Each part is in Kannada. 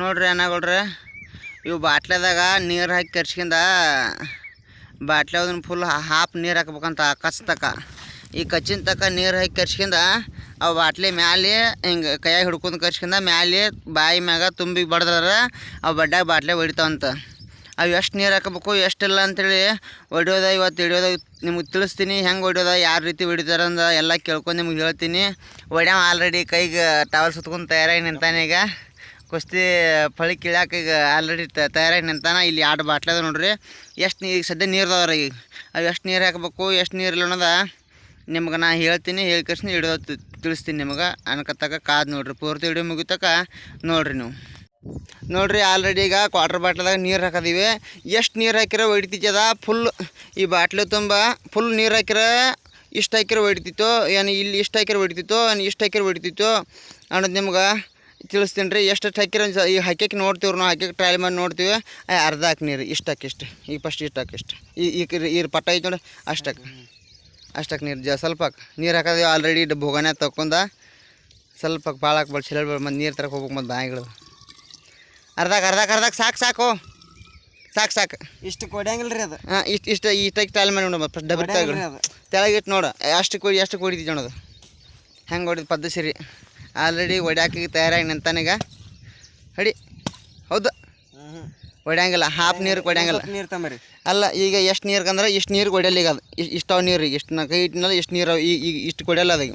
ನೋಡ್ರಿ ಅನ್ನಗಳ್ರಿ ಇವು ಬಾಟ್ಲೆದಾಗ ನೀರು ಹಾಕಿ ಕರ್ಸ್ಕೊಂಡ ಬಾಟ್ಲೆ ಅದನ್ನ ಫುಲ್ ಹಾಫ್ ನೀರು ಹಾಕ್ಬೇಕಂತ ಕಚ್ತಕ ಈ ಕಚ್ಚಿನ ತಕ ನೀರು ಹಾಕಿ ಕರ್ಸ್ಕೊಂಡ ಅವು ಬಾಟ್ಲಿ ಮ್ಯಾಲೆ ಹಿಂಗೆ ಕೈಯಾಗ ಹಿಡ್ಕೊಂಡು ಕರ್ಸ್ಕೊಂಡ ಮ್ಯಾಲೆ ಬಾಯಿ ಮ್ಯಾಗ ತುಂಬಿ ಬಡ್ದ್ರ ಅವು ಬಡ್ಡಾಗ ಬಾಟ್ಲೆ ಹೊಡಿತಾವಂತ ಅವು ಎಷ್ಟು ನೀರು ಹಾಕಬೇಕು ಎಷ್ಟಿಲ್ಲ ಅಂತೇಳಿ ಹೊಡಿಯೋದ ಇವತ್ತು ಹಿಡಿಯೋದ ನಿಮ್ಗೆ ತಿಳಿಸ್ತೀನಿ, ಹೆಂಗೆ ಹೊಡಿಯೋದ ಯಾವ ರೀತಿ ಹೊಡಿತಾರಂದ ಎಲ್ಲ ಕೇಳ್ಕೊಂಡು ನಿಮ್ಗೆ ಹೇಳ್ತೀನಿ. ಹೊಡ್ಯಾವ ಆಲ್ರೆಡಿ ಕೈಗೆ ಟವಲ್ ಸುತ್ಕೊಂಡು ತಯಾರಾಗಿ ನಿಂತಾನೆ ಈಗ. ಕುಸ್ತಿ ಫಳಿ ಕೀಳಾಕ ಈಗ ಆಲ್ರೆಡಿ ತಯಾರಾಗಿ ನಿಂತಾನ. ಇಲ್ಲಿ ಎರಡು ಬಾಟ್ಲಿ ಅದ ನೋಡ್ರಿ. ಎಷ್ಟು ನೀ ಈಗ ಸದ್ಯ ನೀರು ಅದಾವ್ರಿ. ಈಗ ಅವು ಎಷ್ಟು ನೀರು ಹಾಕಬೇಕು, ಎಷ್ಟು ನೀರು ಇಲ್ಲ ಅನ್ನೋದ ನಿಮ್ಗೆ ನಾ ಹೇಳ್ತೀನಿ ಹೇಳಿ ಕರ್ಸಿ ಹಿಡಿದೋ ತಿಳಿಸ್ತೀನಿ ನಿಮಗೆ. ಅನ್ಕತ್ತಕ ಕಾದು ನೋಡ್ರಿ. ಪೂರ್ತಿ ಹಿಡಿಯೋ ಮುಗಿತಕ ನೋಡ್ರಿ ನೀವು. ನೋಡ್ರಿ ಆಲ್ರೆಡಿ ಈಗ ಕ್ವಾಟ್ರ್ ಬಾಟ್ಲದಾಗ ನೀರು ಹಾಕದೀವಿ. ಎಷ್ಟು ನೀರು ಹಾಕಿರೋ ಹೊಡಿತಿತ್ತದ ಫುಲ್ ಈ ಬಾಟ್ಲಿ ತುಂಬ. ಫುಲ್ ನೀರು ಹಾಕಿರ ಇಷ್ಟು ಹಾಕಿರೋ ಹೊಡಿತಿತ್ತು. ಏನು ಇಲ್ಲಿ ಇಷ್ಟು ಹಾಕಿರೋ ಹೊಡಿತಿತ್ತು, ಏನು ಇಷ್ಟು ಹಾಕಿರೋ ಹೊಡಿತಿತ್ತು ಅನ್ನೋದು ನಿಮ್ಗೆ ತಿಳಿಸ್ತೀನಿ ರೀ. ಎಷ್ಟು ಹಾಕಿರೋ ಈಗ ಹಾಕ್ಯಕ್ಕೆ ನೋಡ್ತೀವಿ ನಾವು ಹಾಕ್ಯಕ್ಕೆ ಟ್ರೈ ಮಾಡಿ ನೋಡ್ತೀವಿ. ಅರ್ಧ ಹಾಕಿ ನೀರು ಇಷ್ಟು ಹಾಕಿ ಇಷ್ಟು. ಈಗ ಫಸ್ಟ್ ಇಷ್ಟು ಈ ಈ ಈ ಪಟ್ಟ ಐತೆ ನೋಡಿ ಅಷ್ಟಕ್ಕೆ ಅಷ್ಟಕ್ಕೆ ನೀರು ಜ ಸ್ವಲ್ಪ ಹಾಕಿ. ನೀರು ಹಾಕೋದು ಆಲ್ರೆಡಿ ಭೋಗನೆ ತಕ್ಕೊಂದ ಸ್ವಲ್ಪ ಭಾಳ ಹಾಕ್ಬೇಡಿ ಚಿಲ್ಲರ್ ಬೇಡ ಮತ್ತು ನೀರು ತರಕ್ಕೆ ಹೋಗ್ಬೇಕು ಮತ್ತು ಬಾಯಿಗಳು ಅರ್ಧಕ್ಕೆ ಅರ್ಧಕ್ಕೆ ಅರ್ಧಕ್ಕೆ ಸಾಕು ಸಾಕು. ಸಾಕು ಸಾಕು. ಇಷ್ಟು ರೀ ಅದು. ಹಾಂ ಇಷ್ಟು ಇಷ್ಟು ಇಷ್ಟಾಗಿ ಟ್ರೈ ಮಾಡಿ ನೋಡಿ ಫಸ್ಟ್ ಡಬಲ್ ತೆಳಗಿಟ್ಟು ನೋಡು ಅಷ್ಟು ಕೊಡಿ ಎಷ್ಟು ಕೊಡಿದ್ವಿ ನೋಡೋದು ಹೆಂಗೆ ಹೊಡಿದು ಪದ್ಧತಿ ಸರಿ. ಆಲ್ರೆಡಿ ಒಡ್ಯಾಕಿಗೆ ತಯಾರಾಗಿ ನಿಂತಾನೀಗ. ಹಡಿ. ಹೌದು. ಒಡ್ಯಾಂಗಿಲ್ಲ. ಹಾಫ್ ನೀರು ಹೊಡ್ಯಾಂಗಿಲ್ಲ ನೀರು ತಂಬರಿ. ಅಲ್ಲ ಈಗ ಎಷ್ಟು ನೀರು ಅಂದ್ರೆ ಇಷ್ಟು ನೀರು ಹೊಡಿಯಲ್ಲ ಈಗ ಅದು. ಇಷ್ಟು ಇಷ್ಟವ ನೀರು ಈಗ. ಇಷ್ಟು ನಾಲ್ಕು ಕೈ ಇಟ್ಟಿನಲ್ಲ ಇಷ್ಟು ನೀರು ಈಗ ಈಗ ಇಷ್ಟು ಕೊಡಲ್ಲ ಅದು ಈಗ.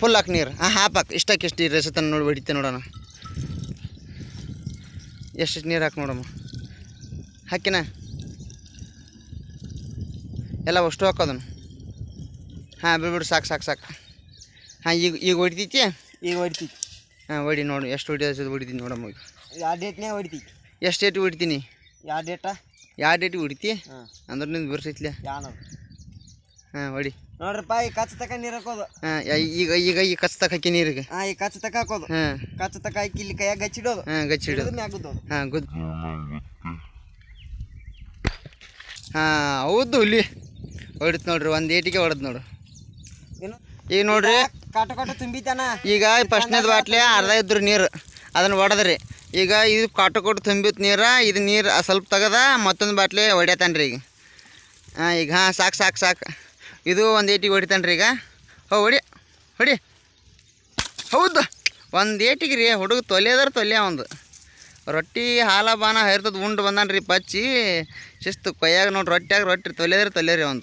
ಫುಲ್ ಹಾಕಿ ನೀರು. ಹಾಂ ಹಾಫ್ ಹಾಕಿ. ಇಷ್ಟಕ್ಕೆ ಇಷ್ಟು ರಸತನ ನೋಡಿ ಹೊಡಿತೆ ನೋಡೋಣ. ಎಷ್ಟು ನೀರು ಹಾಕಿ ನೋಡಮ್ಮ. ಹಾಕಿನ? ಎಲ್ಲ ಅಷ್ಟು ಹಾಕೋದನ್ನು ಹಾಂ ಬಿಡ್ಬಿಡು ಸಾಕು ಸಾಕು ಸಾಕು. ಹಾಂ ಈಗ ಈಗ ಹೊಡಿತೈತಿ? ಈಗ ಹೊಡಿತೀವಿ ಹಾಂ ಹೊಡಿ ನೋಡು. ಎಷ್ಟು ಹೊಡಿಯೋದು ಹೊಡಿತೀನಿ ನೋಡಮ್ಮ. ಈಗ ಯಾವ ಡೇಟ್ನೇ ಹೊಡಿತೀವಿ ಎಷ್ಟು ಡೇಟ್ ಹೊಡಿತೀನಿ? ಯಾವ ಡೇಟಾ ಯಾವ ಡೇಟಿಗೆ ಹೊಡಿತಿ? ಹಾಂ. ಅಂದ್ರೆ ನಿಂದು ಬಿರ್ಸೈತ್ಲೆ. ಹಾಂ ಹೊಡಿ. ನೋಡ್ರಪ್ಪ ಈ ಕಚ್ಚ ತಕ ನೀರು ಹಾಕೋದು. ಹಾಂ ಈಗ ಈಗ ಈ ತಕ ಹಾಕಿ ನೀರಿಗೆ. ಹಾಂ ಈ ಕಚ್ಚ ತಕ ಹಾಕೋದು. ಹಾಂ. ಕಚ್ಚ ತಕ ಹಾಕಿ ಇಲ್ಲಿ ಕೈಯಾಗ ಗಚ್ಚಿಡೋದು. ಹಾಂ ಗಚ್ಚಿಡೋದು. ಹಿಡಿದು ಹಿಡಿದು ಮ್ಯಾಗ ಗುದ್ದೋದು. ಹಾಂ ಗುದ್ ಹಾಂ ಹೌದು ಇಲ್ಲಿ ಹೊಡಿತು ನೋಡ್ರಿ ಒಂದು ಏಟಿಗೆ ಹೊಡೆದು ನೋಡು. ಏನು? ಈಗ ನೋಡ್ರಿ. ಕಾಟ ಕಾಟ ತುಂಬಿತಾನ ಈಗ ಫಸ್ಟ್ನೇದು ಬಾಟ್ಲಿ ಅರ್ಧ ಇದ್ರು ನೀರು. ಅದನ್ನು ಹೊಡೆದ್ರಿ ಈಗ ಇದು ಕಾಟ ಕೊಟ್ಟು ತುಂಬಿತ್ತು ನೀರು, ಇದು ನೀರು ಸ್ವಲ್ಪ ತೆಗದ ಮತ್ತೊಂದು ಬಾಟ್ಲಿ ಹೊಡ್ಯತಾನೆ ರೀ ಈಗ. ಹಾಂ ಈಗ ಹಾಂ, ಸಾಕು ಸಾಕು ಸಾಕು. ಇದು ಒಂದು ಏಟಿಗೆ ಹೊಡಿತಾನ್ರಿ ಈಗ. ಹೋ, ಹೊಡಿ ಹೊಡಿ. ಹೌದು, ಒಂದು ಏಟಿಗೆ ರೀ, ಹುಡುಗ ತೊಲೆಯದ್ರ ತೊಲೆ ಒಂದು ರೊಟ್ಟಿ ಹಾಲ ಬಾನ ಹೈರ್ತದ ಉಂಡು ಬಂದಾನ್ರಿ ಪಚ್ಚಿ. ಶಿಸ್ತು ಕೊಯ್ಯಾಗ ನೋಡಿ ರೊಟ್ಟಿಯಾಗ ರೊಟ್ಟಿ ತೊಲೆದ್ರೆ ತೊಲೆ ರೀ ಒಂದು